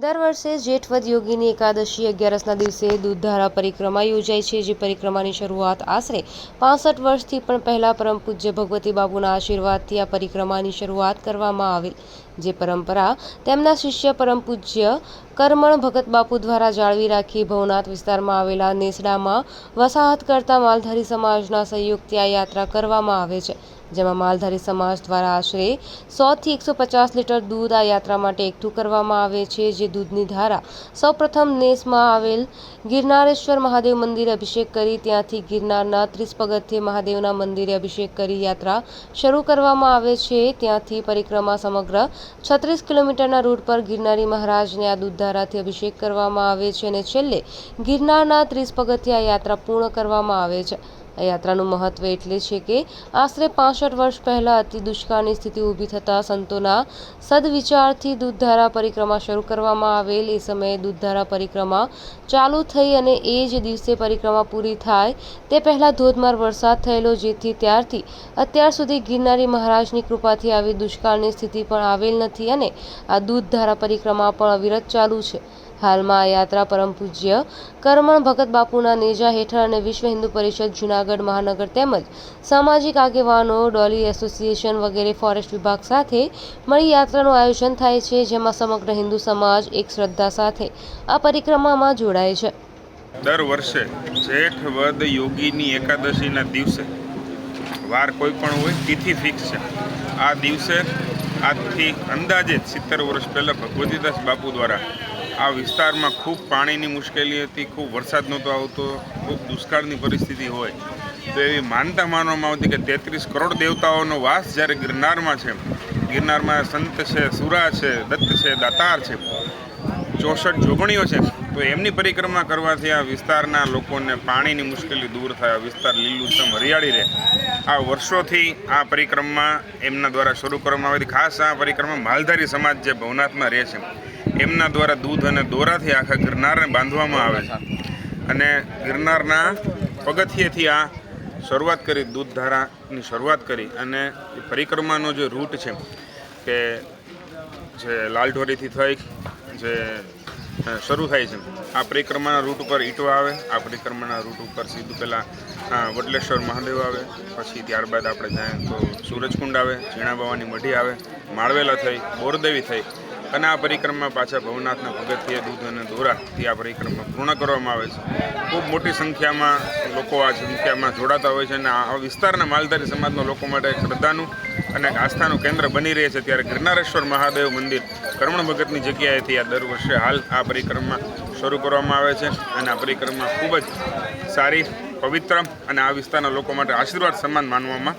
વર્ષે જેઠવદ યોગીની એકાદશી અગિયારસના દિવસે દૂધધારા પરિક્રમા યોજાય છે, જે પરિક્રમાની શરૂઆત આશરે પાસઠ વર્ષથી પણ પહેલાં પરમ પૂજ્ય ભગવતી બાપુના આશીર્વાદથી આ પરિક્રમાની શરૂઆત કરવામાં આવેલ જે પરંપરા તેમના શિષ્ય પરમ પૂજ્ય કરમણ ભગત બાપુ દ્વારા જાળવી રાખી ભવનાથ વિસ્તારમાં આવેલા નેસડામાં વસાહત કરતા માલધારી સમાજના સહયોગથી આ યાત્રા કરવામાં આવે છે. જેમાં માલધારી સમાજ દ્વારા આશરે સોથી એકસો પચાસ લીટર દૂધ આ યાત્રા માટે એકઠું કરવામાં આવે છે, જે દૂધની ધારા સૌપ્રથમ નેસમાં આવેલ ગિરનારેશ્વર મહાદેવ મંદિરે અભિષેક કરી, ત્યાંથી ગિરનારના ત્રીસ પગથિયે મહાદેવના મંદિરે અભિષેક કરી યાત્રા શરૂ કરવામાં આવે છે. ત્યાંથી પરિક્રમા સમગ્ર છત્રીસ કિલોમીટરના રૂટ પર ગિરનારી મહારાજને આ દૂધધારાથી અભિષેક કરવામાં આવે છે અને છેલ્લે ગિરનારના ત્રીસ પગથિયા યાત્રા પૂર્ણ કરવામાં આવે છે. આ યાત્રાનું મહત્વ એટલે છે કે આશરે પાસઠ વર્ષ પહેલાં અતિ દુષ્કાળની સ્થિતિ ઊભી થતાં સંતોના સદવિચારથી દૂધધારા પરિક્રમા શરૂ કરવામાં આવેલ. એ સમયે દૂધધારા પરિક્રમા ચાલુ થઈ અને એ જ દિવસે પરિક્રમા પૂરી થાય તે પહેલાં ધોધમાર વરસાદ થયેલો, જેથી ત્યારથી અત્યાર સુધી ગિરનારી મહારાજની કૃપાથી આવી દુષ્કાળની સ્થિતિ પણ આવેલ નથી અને આ દૂધધારા પરિક્રમા પણ અવિરત ચાલુ છે. હાલમાં આ યાત્રા પરમ પૂજ્ય કરમણ ભગત બાપુના નેજા હેઠળ અને વિશ્વ હિન્દુ પરિષદ જૂનાગઢ મહાનગર તેમજ સામાજિક આગેવાનો, ડોલી એસોસિએશન વગેરે ફોરેસ્ટ વિભાગ સાથે મળી યાત્રાનું આયોજન થાય છે, જેમાં સમગ્ર હિન્દુ સમાજ એક શ્રદ્ધા સાથે આ પરિક્રમામાં જોડાય છે. દર વર્ષે જેઠ, વદ, યોગીની એકાદશીના દિવસે વાર કોઈ પણ હોય, તિથિ ફિક્સ છે. આ દિવસે આજથી અંદાજે સિત્તેર વર્ષ પહેલાં ભગવતીદાસ બાપુ દ્વારા આ વિસ્તારમાં ખૂબ પાણીની મુશ્કેલી હતી, ખૂબ વરસાદ નહોતો આવતો, ખૂબ દુષ્કાળની પરિસ્થિતિ હોય. તો એવી માનતા માનવામાં આવતી કે તેત્રીસ કરોડ દેવતાઓનો વાસ જ્યારે ગિરનારમાં છે, ગિરનારમાં સંત છે, સુરા છે, દત્ત છે, દાતાર છે, ચોસઠ જોગણીઓ છે, તો એમની પરિક્રમા કરવાથી આ વિસ્તારના લોકોને પાણીની મુશ્કેલી દૂર થાય, આ વિસ્તાર લીલુંછમ, હરિયાળી રહે. આ વર્ષોથી આ પરિક્રમા એમના દ્વારા શરૂ કરવામાં આવી ખાસ આ પરિક્રમા માલધારી સમાજ જે ભવનાથમાં રહે છે. એમના દ્વારા દૂધ અને દોરાથી આખા ગિરનારને બાંધવામાં આવે છે. અને ગિરનારના પગથિયેથી આ શરૂઆત કરી દૂધધારાની શરૂઆત કરી અને પરિક્રમાનો જે રૂટ છે કે જે લાલઢોરીથી થઈ જે શરૂ થાય છે, આ પરિક્રમાના રૂટ ઉપર ઈટો આવે, આ પરિક્રમાના રૂટ ઉપર સીધું પહેલાં વડલેશ્વર મહાદેવ આવે, પછી ત્યારબાદ આપણે જાય તો સૂરજકુંડ આવે, ઝીણા બાવાની મઢી આવે, માળવેલા થઈ, બોરદેવી થઈ અને આ પરિક્રમા પાછા ભવનાથના પગથિયે દૂધ અને દોરાથી આ પરિક્રમા પૂર્ણ કરવામાં આવે છે. ખૂબ મોટી સંખ્યામાં લોકો આ સંખ્યામાં જોડાતા હોય છે અને આ વિસ્તારના માલધારી સમાજના લોકો માટે શ્રદ્ધાનું અને આસ્થાનું કેન્દ્ર બની રહે છે ત્યારે ગિરનારેશ્વર મહાદેવ મંદિર કરમણ ભગતની જગ્યાએથી આ દર વર્ષે હાલ આ પરિક્રમા શરૂ કરવામાં આવે છે અને આ પરિક્રમા ખૂબ જ સારી, પવિત્ર અને આ વિસ્તારના લોકો માટે આશીર્વાદ સમાન માનવામાં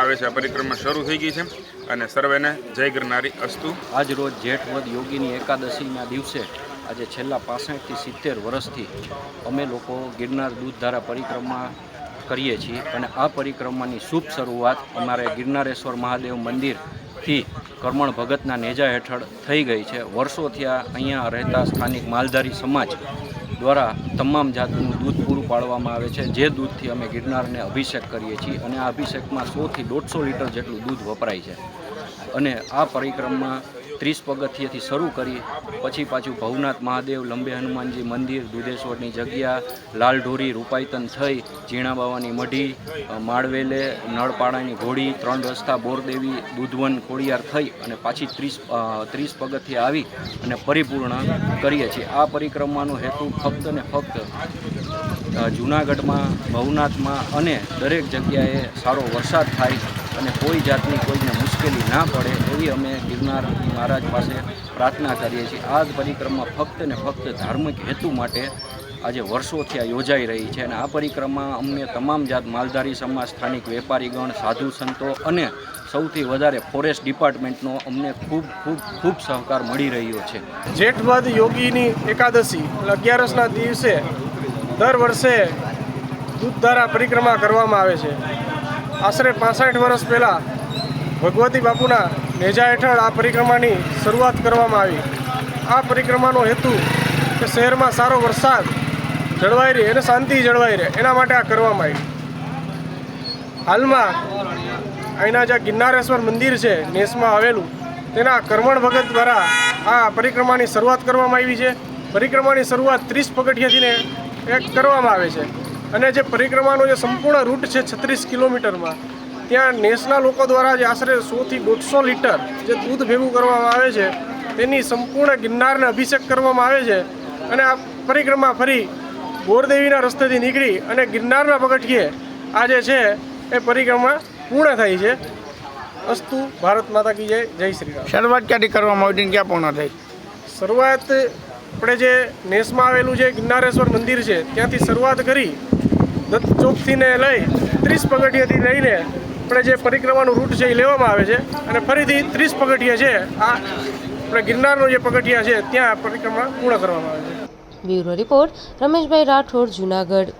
આવે છે. આ પરિક્રમા શરૂ થઈ ગઈ છે. અને સર્વેને જય ગિરનારી અસ્તુ. આજ રોજ જેઠવદ યોગીની એકાદશીના દિવસે આજે છેલ્લા પાસઠથી સિત્તેર વર્ષથી અમે લોકો ગિરનાર દૂધધારા પરિક્રમા કરીએ છીએ અને આ પરિક્રમાની શુભ શરૂઆત અમારે ગિરનારેશ્વર મહાદેવ મંદિરથી કરમણ ભગતના નેજા હેઠળ થઈ ગઈ છે. વર્ષોથી આ અહીંયા રહેતા સ્થાનિક માલધારી સમાજ દ્વારા તમામ જાતનું દૂધ પૂરું પાડવામાં આવે છે. જે દૂધથી અમે ગિરનારને અભિષેક કરીએ છીએ અને આ અભિષેકમાં સોથી દોઢસો લીટર જેટલું દૂધ વપરાય છે. અને આ પરિક્રમા ત્રીસ પગથિયેથી શરૂ કરી, પછી પાછું ભવનાથ મહાદેવ, લંબે હનુમાનજી મંદિર, દુધેશ્વરની જગ્યા, લાલઢોરી, રૂપાયતન થઈ, ઝીણા બાવાની મઢી માળવેલે નળપાડાની ઘોડી, ત્રણ રસ્તા, બોરદેવી, દૂધવન, ખોડિયાર થઈ અને પાછી ત્રીસ ત્રીસ પગથિયે આવી અને પરિપૂર્ણ કરીએ છીએ. આ પરિક્રમાનો હેતુ ફક્ત ને ફક્ત જૂનાગઢમાં ભવનાથમાં અને દરેક જગ્યાએ સારો વરસાદ થાય અને કોઈ જાતની કોઈને મુશ્કેલી ના પડે એવી અમે ગિરનાર મહારાજ પાસે પ્રાર્થના કરીએ છીએ. આ જ પરિક્રમા ફક્ત ને ફક્ત ધાર્મિક હેતુ માટે આજે વર્ષોથી આ યોજાઈ રહી છે અને આ પરિક્રમા અમને તમામ જાત માલધારી સમાજ, સ્થાનિક વેપારીગણ, સાધુ સંતો અને સૌથી વધારે ફોરેસ્ટ ડિપાર્ટમેન્ટનો અમને ખૂબ ખૂબ ખૂબ સહકાર મળી રહ્યો છે. જેઠવદ યોગીની એકાદશી એટલે અગિયારસના દિવસે દર વર્ષે દૂધધારા પરિક્રમા કરવામાં આવે છે. આશરે પાસઠ વર્ષ પહેલાં ભગવતી બાપુના નેજા હેઠળ આ પરિક્રમાની શરૂઆત કરવામાં આવી. આ પરિક્રમાનો હેતુ કે શહેરમાં સારો વરસાદ જળવાઈ રહે અને શાંતિ જળવાઈ રહે, એના માટે આ કરવામાં આવી. હાલમાં અહીંના જે ગિરનારેશ્વર મંદિર છે, નેસમાં આવેલું, તેના કરમણ ભગત દ્વારા આ પરિક્રમાની શરૂઆત કરવામાં આવી છે. પરિક્રમાની શરૂઆત ત્રીસ પગથિયાથી એક કરવામાં આવે છે. અને જે પરિક્રમાનો જે સંપૂર્ણ રૂટ છે છત્રીસ કિલોમીટરમાં ત્યાં નેસના લોકો દ્વારા જે આશરે સોથી દોઢસો લીટર જે દૂધ ભેગું કરવામાં આવે છે તેની સંપૂર્ણ ગિરનારને અભિષેક કરવામાં આવે છે. અને આ પરિક્રમા ફરી બોરદેવીના રસ્તેથી નીકળી અને ગિરનારના પગથિયે આ જે છે એ પરિક્રમા પૂર્ણ થઈ છે. અસ્તુ ભારત માતા કી જય જય શ્રી રામ. શરૂઆત ક્યાંથી કરવામાં આવી ક્યાં પૂર્ણ થઈ? શરૂઆત આપણે જે નેસમાં આવેલું જે ગિરનારેશ્વર મંદિર છે, ત્યાંથી શરૂઆત કરી દત્ત ચોકથી ને લઈ ત્રીસ પગથિયાથી લઈને આપણે જે પરિક્રમાનું રૂટ છે એ લેવામાં આવે છે અને ફરીથી ત્રીસ પગથિયા છે, આ આપણે ગિરનારનો જે પગથિયા છે, ત્યાં પરિક્રમા પૂર્ણ કરવામાં આવે છે. Bureau report Rameshbhai Rathod, Junagadh.